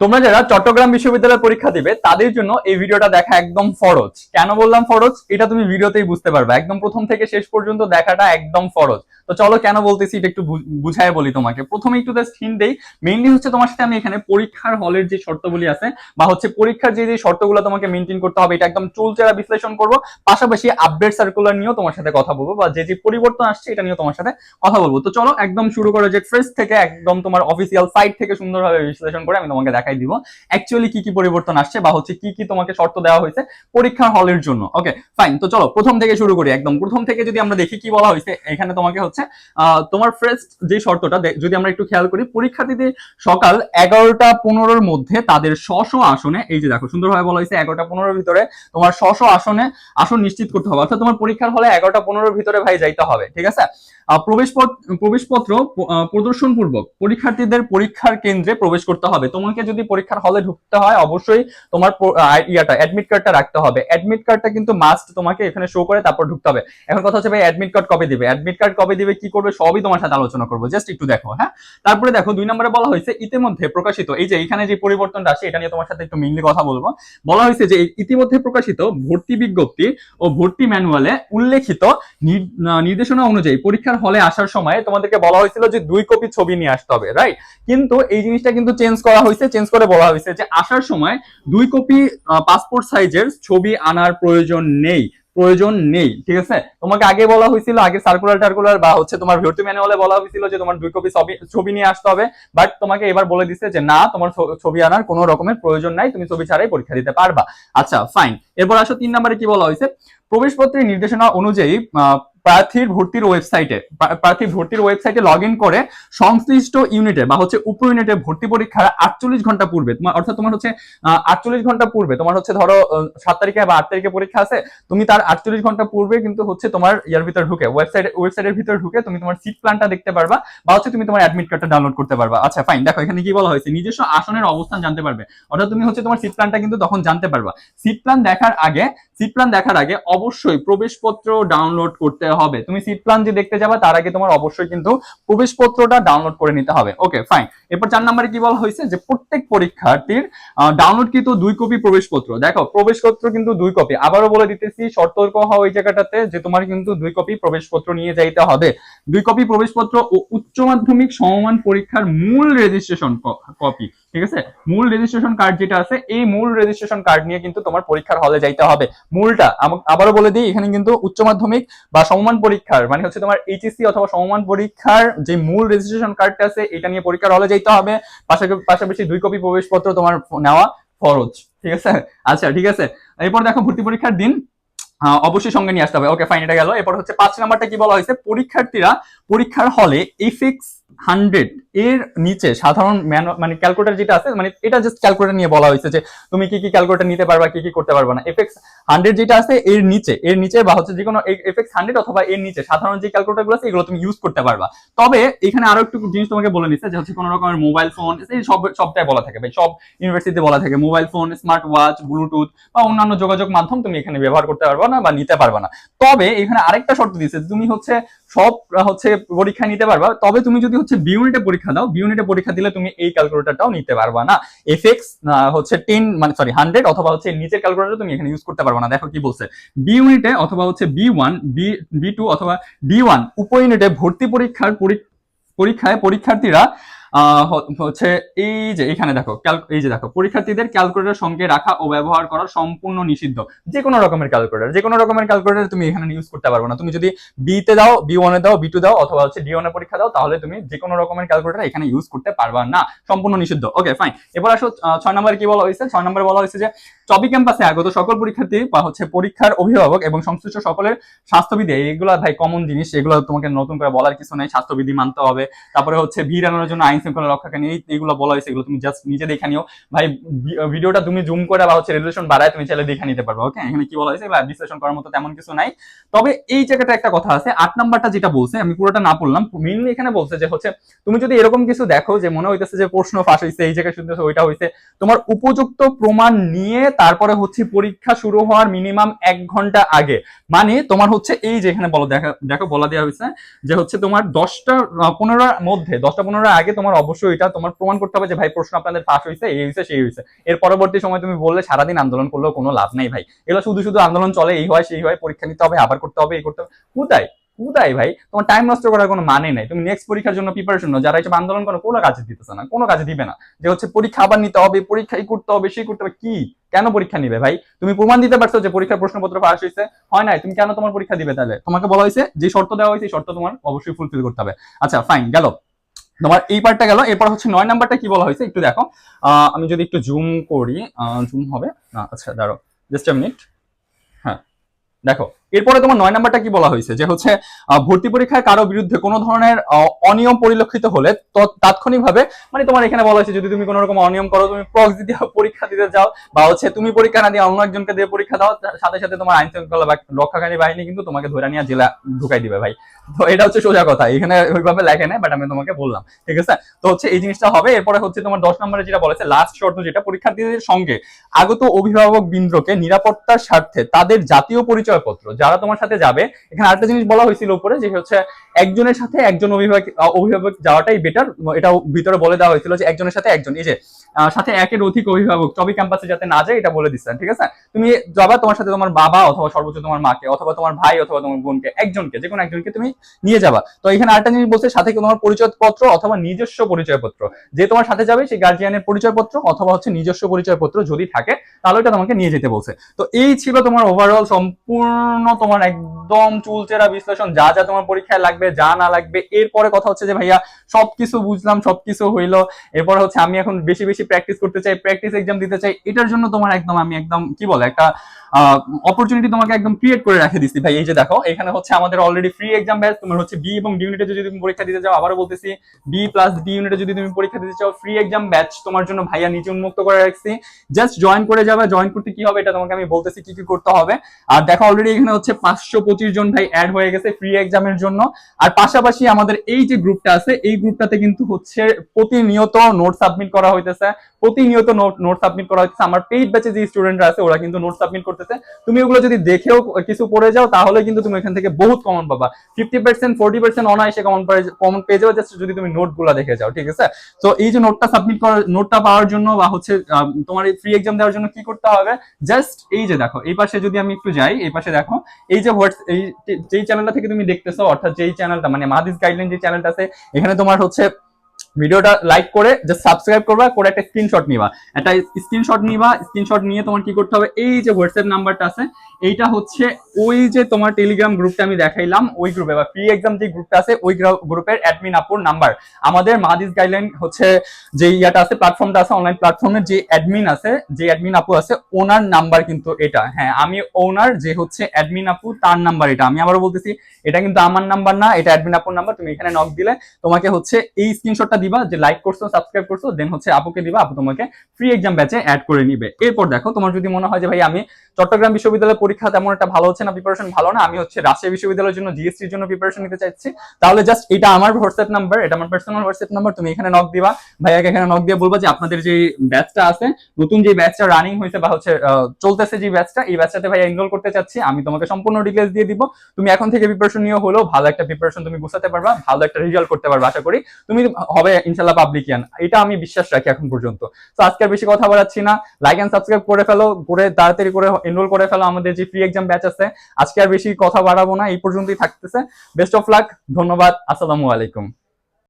তোমরা যারা চট্টগ্রাম বিশ্ববিদ্যালয়ের পরীক্ষা দিবে, তাদের জন্য এই ভিডিওটা দেখা একদম ফরজ। কেন বললাম ফরজ? এটা তুমি ভিডিওতেই বুঝতে পারবে। একদম প্রথম থেকে শেষ পর্যন্ত দেখাটা একদম ফরজ। তো চলো কেন বলতেছি এটা একটু বুঝায় বলি তোমাকে। প্রথমে একটু জাস্ট হিন্ট দেই। মেইনলি হচ্ছে তোমার সাথে আমি এখানে পরীক্ষার হলের যে শর্তগুলি আছে, বা হচ্ছে পরীক্ষার যে যে শর্তগুলো তোমাকে মেনটেন করতে হবে, এটা একদম চুলচেরা বিশ্লেষণ করব। পাশাপাশি আপডেট সার্কুলার নিয়েও তোমার সাথে কথা বলব, বা যে যে পরিবর্তন আসছে, এটা নিয়েও তোমার সাথে কথা বলব। তো চলো একদম শুরু করে যে ফ্রেশ থেকে একদম তোমার অফিসিয়াল সাইট থেকে সুন্দরভাবে বিশ্লেষণ করে আমি তোমাকে দেখাই দিব। অ্যাকচুয়ালি কি কি পরিবর্তন আসছে বা হচ্ছে কি কি তোমাকে শর্ত দেওয়া হয়েছে পরীক্ষার হলের জন্য। ওকে ফাইন তো চলো প্রথম থেকে শুরু করি একদম। প্রথম থেকে যদি আমরা দেখি কি বলা হয়েছে, এখানে তোমাকে হচ্ছে তোমার ফার্স্ট যে শর্তটা যদি আমরা একটু খেয়াল করি, পরীক্ষার্থীদের সকাল এগারোটা পনেরোর মধ্যে তাদের স্ব আসনে, এই যে দেখো সুন্দরভাবে বলা হয়েছে এগারোটা পনেরোর ভিতরে তোমার স্ব আসনে, আসন নিশ্চিত করতে হবে। অর্থাৎ তোমার পরীক্ষার হলে এগারোটা পনেরোর ভিতরে ভাই যাইতে হবে, ঠিক আছে? প্রবেশপত্র প্রবেশপত্র প্রদর্শন পূর্বক পরীক্ষার্থীদের পরীক্ষার কেন্দ্রে প্রবেশ করতে হবে। তোমাকে পরীক্ষার হলে ঢুকতে হয়, অবশ্যই তোমার ইয়াটা অ্যাডমিট কার্ডটা রাখতে হবে। অ্যাডমিট কার্ডটা কিন্তু মাস্ট তোমাকে এখানে শো করে তারপর ঢুকতে হবে। এখন কথা হচ্ছে, ভাই অ্যাডমিট কার্ড কবে দিবে? অ্যাডমিট কার্ড কবে দিবে, কি করবে, সবই তোমার সাথে আলোচনা করব। জাস্ট একটু দেখো হ্যাঁ? তারপরে দেখো, দুই নম্বরে বলা হয়েছে, ইতিমধ্যে প্রকাশিত, এই যে এখানে যে পরিবর্তনটা আসে, এটা নিয়ে তোমার সাথে একটু মেইনলি কথা বলব। বলা হয়েছে যে, ইতিমধ্যে প্রকাশিত ভর্তি বিজ্ঞপ্তি ও ভর্তি ম্যানুয়ালে উল্লেখিত নির্দেশনা অনুযায়ী পরীক্ষার হলে আসার সময় তোমাদেরকে বলা হয়েছিল যে, দুই কপি ছবি নিয়ে আসতে হবে রাইট কিন্তু এই জিনিসটা কিন্তু চেঞ্জ করা হয়েছে চেঞ্জ করে বলা হয়েছে যে আসার সময় দুই কপি পাসপোর্ট সাইজের ছবি আনার প্রয়োজন নেই প্রয়োজন নেই, ঠিক আছে? তোমাকে আগে বলা হয়েছিল, আগে সার্কুলার টার্কুলার বা হচ্ছে তোমার ভর্তি ম্যানুয়ালে বলা হয়েছিল যে তোমার দুই কপি ছবি নিয়ে আসতে হবে বাট তোমাকে এবার বলে দিচ্ছে যে না, তোমার ছবি আনার কোনো রকমের প্রয়োজন নাই, তুমি ছবি ছাড়াই পরীক্ষা দিতে পারবা। আচ্ছা ফাইন এরপর আসো তিন নম্বরে কি বলা হয়েছে? প্রবেশপত্রের নির্দেশনা অনুযায়ী প্রার্থীর ভর্তির ওয়েবসাইটে প্রার্থীর ভর্তির ওয়েবসাইটে লগ করে সংশ্লিষ্ট ইউনিটে বা হচ্ছে উপ ইউনিটে ভর্তি পরীক্ষার আটচল্লিশ ঘণ্টা পূর্বে তোমার অর্থাৎ তোমার হচ্ছে আটচল্লিশ ঘণ্টা পূর্বে, তোমার হচ্ছে ধরো সাত তারিখে বা আট তারিখে পরীক্ষা আছে, তুমি তার আটচল্লিশ ঘণ্টা পূর্বে কিন্তু হচ্ছে তোমার ইয়ার ভিতরে ঢুকে ওয়েবসাইট ওয়েবসাইটের ভিতরে ঢুকে তুমি তোমার সিট প্ল্যানটা দেখতে পারবা বা হচ্ছে তুমি তোমার অ্যাডমিট কার্ডটা ডাউনলোড করতে পারবা। আচ্ছা ফাইন দেখো এখানে কি বলা হয়েছে, নিজস্ব আসনের অবস্থান জানতে পারবে, অর্থাৎ তুমি হচ্ছে তোমার সিট প্ল্যানটা কিন্তু তখন জানতে পারবা। সিট প্ল্যান দেখার আগে সিট প্ল্যান দেখার আগে অবশ্যই প্রবেশপত্র ডাউনলোড করতে হবে। তুমি সিট প্ল্যান যে দেখতে যাবা, তার আগে তোমার অবশ্যই কিন্তু প্রবেশপত্রটা ডাউনলোড করে নিতে হবে। ওকে ফাইন এরপর চার নম্বরে কি বলা হয়েছে? যে প্রত্যেক পরীক্ষার্থীর ডাউনলোড কিন্তু দুই কপি প্রবেশপত্র। দেখো, প্রবেশপত্র কিন্তু দুই কপি আবারও বলে দিতেছি, সতর্ক হও এই জায়গাটাতে যে তোমার কিন্তু দুই কপি প্রবেশপত্র নিয়ে যাইতে হবে। দুই কপি প্রবেশপত্র ও উচ্চ মাধ্যমিক সমমান পরীক্ষার মূল রেজিস্ট্রেশন কপি ঠিক আছে? মূল রেজিস্ট্রেশন কার্ড যেটা আছে, এই মূল রেজিস্ট্রেশন কার্ড নিয়ে কিন্তু তোমার পরীক্ষার হলে যাইতে হবে। মূলটা আবারও বলে দিই, এখানে কিন্তু উচ্চ মাধ্যমিক বা সমমান পরীক্ষার মানে হচ্ছে তোমার এইচএসসি অথবা সমমান পরীক্ষার যে মূল রেজিস্ট্রেশন কার্ডটা আছে, এটা নিয়ে পরীক্ষার হলে যাইতে হবে। পাশাপাশি দুই কপি প্রবেশপত্র তোমার নেওয়া ফরজ, ঠিক আছে? আচ্ছা ঠিক আছে। এরপর দেখো ভর্তি পরীক্ষার দিন। অবশ্যই সঙ্গে নিয়ে আসতে হবে। ওকে ফাইন এটা গেল। এরপর হচ্ছে পাঁচ নাম্বারটা কি বলা হয়েছে? পরীক্ষার্থীরা পরীক্ষার হলে এফিক্স হান্ড্রেড এর নিচে সাধারণ মানে ক্যালকুলেটার যেটা আছে মানে এটা জাস্ট ক্যালকুলেটার নিয়ে বলা হয়েছে যে তুমি কি কি ক্যালকুলেটার নিতে পারবা, কি কি করতে পারবা না। এফএক্স হান্ড্রেড যেটা আছে এর নিচে এর নিচে বা হচ্ছে যে কোনো এফএক্স হান্ড্রেড অথবা এর নিচে সাধারণ যে ক্যালকুলেটারগুলো আছে, এগুলো তুমি ইউজ করতে পারবা। তবে এখানে আরও একটু জিনিস তোমাকে বলে নিচ্ছে যে হচ্ছে কোনো রকমের মোবাইল ফোন এই সব, সবটাই বলা থাকে সব ইউনিভার্সিটিতে বলা থাকে। Mobile phone smart watch bluetooth বা অন্যান্য যোগাযোগ মাধ্যম তুমি এখানে ব্যবহার করতে পারবা না বা নিতে পারবা না। তবে এখানে আরেকটা শর্ত দিয়েছে যে তুমি হচ্ছে সব হচ্ছে পরীক্ষা নিতে পারবা। তবে তুমি যদি হচ্ছে বিউনিটে পরীক্ষা দাও বি ইউনিটে পরীক্ষা দিলে তুমি এই ক্যালকুলেটরটাও নিতে পারবা না। এফ এক্স হচ্ছে টেন মানে সরি হান্ড্রেড অথবা হচ্ছে নিচের ক্যালকুলেটার তুমি এখানে ইউজ করতে পারবা না। দেখো কি বলছে। বি ইউনিটে অথবা হচ্ছে B one B B two অথবা বি ওয়ান উপ ইউনিটে ভর্তি পরীক্ষার পরী- পরীক্ষায় পরীক্ষার্থীরা হচ্ছে এই যে, এখানে দেখো এই যে দেখো, পরীক্ষার্থীদের ক্যালকুলেটর সঙ্গে রাখা ও ব্যবহার করা সম্পূর্ণ নিষিদ্ধ। যে কোনো রকমের ক্যালকুলেটর যে কোনো রকমের ক্যালকুলেটর তুমি এখানে ইউজ করতে পারবে না। তুমি যদি বি তে দাও বি ওয়ানে দাও বি টু দাও, অথবা হচ্ছে ডি ওয়ানে পরীক্ষা দাও, তাহলে তুমি যে কোনো রকমের ক্যালকুলেটর এখানে ইউজ করতে পারবা না। সম্পূর্ণ নিষিদ্ধ। ওকে ফাইন এবার আসো ছয় নম্বরে কি বলা হয়েছে? ছয় নম্বরে বলা হয়েছে যে, চবি ক্যাম্পাসে আগত সকল পরীক্ষার্থী বা হচ্ছে পরীক্ষার অভিভাবক এবং সংশ্লিষ্ট সকলের স্বাস্থ্যবিধি, এগুলো ভাই কমন জিনিস, এগুলো তোমাকে নতুন করে বলার কিছু নাই। স্বাস্থ্যবিধি মানতে হবে। তারপরে হচ্ছে ভিড় আনানোর জন্য আইন শৃঙ্খলা রক্ষাকে নিয়ে এইগুলো বলা হয়েছে, এগুলো তুমি জাস্ট নিজে দেখে নিও। ভাই ভিডিওটা তুমি জুম করে বা হচ্ছে রেজলিউশন বাড়ায় তুমি চাইলে দেখে নিতে পারবে ওকে এখানে কি বলা হয়েছে? বা বিশ্লেষণ করার মতো তেমন কিছু নাই। তবে এই জায়গাটা একটা কথা আছে, আট নাম্বারটা যেটা বলছে, আমি পুরোটা না পড়লাম মেইনলি এখানে বলছে যে হচ্ছে, তুমি যদি এরকম কিছু দেখো যে মনে হইতেছে যে প্রশ্ন ফাঁস হয়েছে এই জায়গায় শুনতেছে, ওইটা হয়েছে তোমার উপযুক্ত প্রমাণ নিয়ে তারপরে হচ্ছে পরীক্ষা শুরু হওয়ার মিনিমাম এক ঘণ্টা আগে। মানে তোমার হচ্ছে এই যে এখানে বলো দেখা বলা দেওয়া হয়েছে যে হচ্ছে তোমার দশটা পনেরোর মধ্যে, দশটা পনেরোর আগে তোমার তোমার অবশ্যই এটা তোমার প্রমাণ করতে হবে যে, ভাই, প্রশ্ন আপনাদের ফাঁস হয়েছে এই হয়েছে সেই হয়েছে এর পরবর্তী সময় তুমি বললে, সারাদিন আন্দোলন করলেও কোনো লাভ নেই, ভাই। এগুলো শুধু শুধু আন্দোলন চলে, এই হয়, সেই হয়, পরীক্ষা নিতে হবে, আবার করতে হবে, এই করতে হবে। কোথায়? কোথায়, ভাই? তোমার টাইম নষ্ট করার কোনো মানে নেই। তুমি নেক্সট পরীক্ষার জন্য প্রিপারেশন নাও। যারা এসব আন্দোলন করে, কোনো কাজে দিতেছে না, কোনো কাজে দিবে না। যে হচ্ছে পরীক্ষা আবার নিতে হবে পরীক্ষাই করতে হবে, সেই করতে হবে, কি? কেন পরীক্ষা নিবে, ভাই? তুমি প্রমাণ দিতে পারছ যে পরীক্ষার প্রশ্নপত্র ফাঁস হয়েছে হয় নাই? তুমি কেন তোমার পরীক্ষা দিবে তাহলে? তোমাকে বলা হয়েছে যে শর্ত দেওয়া হয়েছে শর্ত তোমার অবশ্যই ফুলফিল করতে হবে। আচ্ছা ফাইন গেল। তোমার এই পার্টটা গেল, এরপর হচ্ছে নয় নাম্বারটা কি বলা হয়েছে? একটু দেখো। আমি যদি একটু জুম করি জুম হবে? না আচ্ছা দাঁড়ো জাস্ট মিনিট হ্যাঁ দেখো এরপরে তোমার নয় নাম্বারটা কি বলা হয়েছে? যে হচ্ছে ভর্তি পরীক্ষায় কারও বিরুদ্ধে কোনো ধরনের অনিয়ম পরিলক্ষিত হলে তাৎক্ষণিকভাবে মানে তোমার এখানে বলা হয়েছে যদি তুমি কোনো রকম অনিয়ম করো, তুমি প্রক্সি দিয়ে পরীক্ষা দিতে যাও বা হচ্ছে তুমি পরীক্ষা না দিয়ে অন্য একজনকে দিয়ে পরীক্ষা দাও সাথে সাথে তোমার আইন শৃঙ্খলা বা রক্ষাকারী বাহিনী কিন্তু তোমাকে ধরে নিয়ে জেলা ঢুকাই দিবে ভাই। তো এটা হচ্ছে সোজা কথা, এখানে ওইভাবে লেখে নেই বাট আমি তোমাকে বললাম, ঠিক আছে? তো হচ্ছে এই জিনিসটা হবে, এরপরে হচ্ছে তোমার দশ নম্বরে যেটা বলেছে লাস্ট শর্ত যেটা, পরীক্ষার্থীদের সঙ্গে আগত অভিভাবক বৃন্দকে নিরাপত্তার স্বার্থে তাদের জাতীয় পরিচয়পত্র যারা তোমার সাথে যাবে, এখানে আরেকটা জিনিস বলা হয়েছিল উপরে, যে হচ্ছে একজনের সাথে একজন অভিভাবক অভিভাবক যাওয়াটাই বেটার এটা ভিতরে বলে দেওয়া হয়েছিল যে একজনের সাথে একজন, এই যে সাথে একের অধিক অভিভাবক চবি ক্যাম্পাসে যাতে না যায়, এটা বলে দিচ্ছে ঠিক আছে? তুমি যাবা তোমার সাথে তোমার বাবা অথবা সর্বোচ্চ তোমার মাকে, অথবা তোমার ভাই অথবা তোমার বোনকে, একজনকে যে কোনো একজনকে তুমি নিয়ে যাবা। তো এখানে আরেকটা জিনিস বলছে, সাথে তোমার পরিচয়পত্র অথবা নিজস্ব পরিচয়পত্র? যে তোমার সাথে যাবে, সেই গার্জিয়ানের পরিচয়পত্র অথবা হচ্ছে নিজস্ব পরিচয়পত্র যদি থাকে, তাহলে এটা তোমাকে নিয়ে যেতে বলছে। তো এই ছিল তোমার ওভারঅল সম্পূর্ণ তোমার একদম চুলচেরা বিশ্লেষণ, যা যা তোমার পরীক্ষায় লাগবে, যা না লাগবে, এরপরে কথা হচ্ছে যে ভাইয়া সবকিছু বুঝলাম, সবকিছু হইল। এরপর হচ্ছে আমি এখন বেশি বেশি প্র্যাকটিস করতে চাই প্র্যাকটিস এক্সাম দিতে চাই। এটার জন্য তোমার একদম আমি একদম, কি বলে, একটা অপরচুনিটি তোমাকে একদম ক্রিয়েট করে রেখে দিচ্ছি। ভাই, এই যে দেখো, এখানে হচ্ছে আমাদের অলরেডি ফ্রি এক্সাম ব্যাচ তোমার হচ্ছে বি এবং ডি ইউনিটে যদি তুমি পরীক্ষা দিতে চাও, আবারও বলতেছি বি প্লাস ডি ইউনিটে যদি তুমি পরীক্ষা দিতে চাও ফ্রি এক্সাম ব্যাচ তোমার জন্য ভাইয়া নিচে উন্মুক্ত করে রাখছি। জাস্ট জয়েন করে যাবে জয়েন করতে কি হবে এটা তোমাকে আমি বলতেছি, কি কি করতে হবে। আর দেখো অলরেডি এখানে হচ্ছে পাঁচশো পঁচিশ জন ভাই অ্যাড হয়ে গেছে ফ্রি এক্সামের জন্য। আর পাশাপাশি আমাদের এই যে গ্রুপটা আছে, এই গ্রুপটাতে কিন্তু হচ্ছে প্রতিনিয়ত নোট সাবমিট করা হইতেছে। প্রতিনিয়ত নোট নোট সাবমিট করা হচ্ছে আমার পেইড ব্যাচে যে স্টুডেন্টরা আছে, ওরা কিন্তু নোট সাবমিট করতেছে। তুমি ওগুলো যদি দেখেও কিছু পড়ে যাও, তাহলে কিন্তু তুমি এখান থেকে বহুত কমন পাবা। ফিফটি পার্সেন্ট ফোর্টি পার্সেন্ট অনায়াসে কমন কমন পেয়ে যাবে জাস্ট যদি তুমি নোটগুলা দেখে যাও, ঠিক আছে? তো এই যে নোটটা সাবমিট করার নোটটা পাওয়ার জন্য বা হচ্ছে তোমার এই ফ্রি এক্সাম দেওয়ার জন্য কি করতে হবে? জাস্ট এই যে দেখো, এই পাশে যদি আমি একটু যাই, এই পাশে দেখো এই যে হোয়াটস, এই যেই চ্যানেলটা থেকে তুমি দেখতেছো, অর্থাৎ যেই চ্যানেলটা মানে মাদিস গাইডলাইন যে চ্যানেলটা আছে, এখানে তোমার হচ্ছে ভিডিওটা লাইক করে জাস্ট সাবস্ক্রাইব করবা, করে একটা স্ক্রিনশট নিবা। একটা স্ক্রিনশট নিবা স্ক্রিনশট নিয়ে তোমার কি করতে হবে? এই যে হোয়াটসঅ্যাপ নাম্বারটা আছে, এইটা হচ্ছে ওই যে তোমার টেলিগ্রাম গ্রুপটা আমি দেখাইলাম, ওই গ্রুপে বা ফ্রি এক্সাম যে গ্রুপটা আছে, ওই গ্রুপের অ্যাডমিন আপুর নাম্বার আমাদের মাদিস গাইডলাইন হচ্ছে যে ইয়াটা আছে প্ল্যাটফর্মটা আছে অনলাইন প্ল্যাটফর্মের যে অ্যাডমিন আছে, যে অ্যাডমিন আপু আছে, ওনার নাম্বার কিন্তু এটা। হ্যাঁ আমি ওনার যে হচ্ছে অ্যাডমিন আপু, তার নাম্বার এটা। আমি আবারও বলতেছি, এটা কিন্তু আমার নাম্বার না, এটা অ্যাডমিন আপুর নাম্বার তুমি এখানে নক দিলে তোমাকে হচ্ছে এই স্ক্রিনশটটা দিবা, যে লাইক করছ সাবস্ক্রাইব করছ দেন হচ্ছে আপুকে দিবা, আপু তোমাকে ফ্রি এক্সাম ব্যাচে অ্যাড করে নিবে। এরপর দেখো, তোমার যদি মনে হয় যে ভাই আমি চট্টগ্রাম বিশ্ববিদ্যালয়ের পরীক্ষা তেমন একটা ভালো হচ্ছে না প্রিপারেশন ভালো না, আমি হচ্ছে রাজশাহী বিশ্ববিদ্যালয়ের জন্য জিএসটির জন্য প্রিপারেশন নিতে চাইছি, তাহলে জাস্ট এটা আমার হোয়াটসঅ্যাপ নাম্বার এটা আমার পার্সোনাল হোয়াটসঅ্যাপ নাম্বার তুমি এখানে নক দিবা। ভাইয়াকে এখানে নক দিয়ে বলবা যে আপনাদের যে ব্যাচটা আছে, নতুন যে ব্যাচটা রানিং হয়েছে বা হচ্ছে চলতেছে যে ব্যাচটা এই ব্যাচটাতে ভাই এনরোল করতে চাচ্ছি, আমি তোমাকে সম্পূর্ণ ডিটেলস দিয়ে দিব। তুমি এখন থেকে প্রিপারেশন নিয়ে হলেও ভালো একটা প্রিপারেশন তুমি গুছাতে পারবা, ভালো একটা রেজাল্ট করতে পারবা, আশা করি। তুমি হবে ইনশাল্লাহ পাবলিকিয়ান এটা আমি বিশ্বাস রাখি এখন পর্যন্ত। তো আজকে বেশি কথা বাড়াচ্ছি না। লাইক এন্ড সাবস্ক্রাইব করে ফেলো, করে তাড়াতাড়ি করে এনরোল করে ফেলো আমাদের যে ফ্রি এক্সাম ব্যাচ আছে। আজকে আর বেশি কথা বাড়াবো না, এই পর্যন্তই থাকতেছে। বেস্ট অফ লাক ধন্যবাদ, আসসালামু আলাইকুম।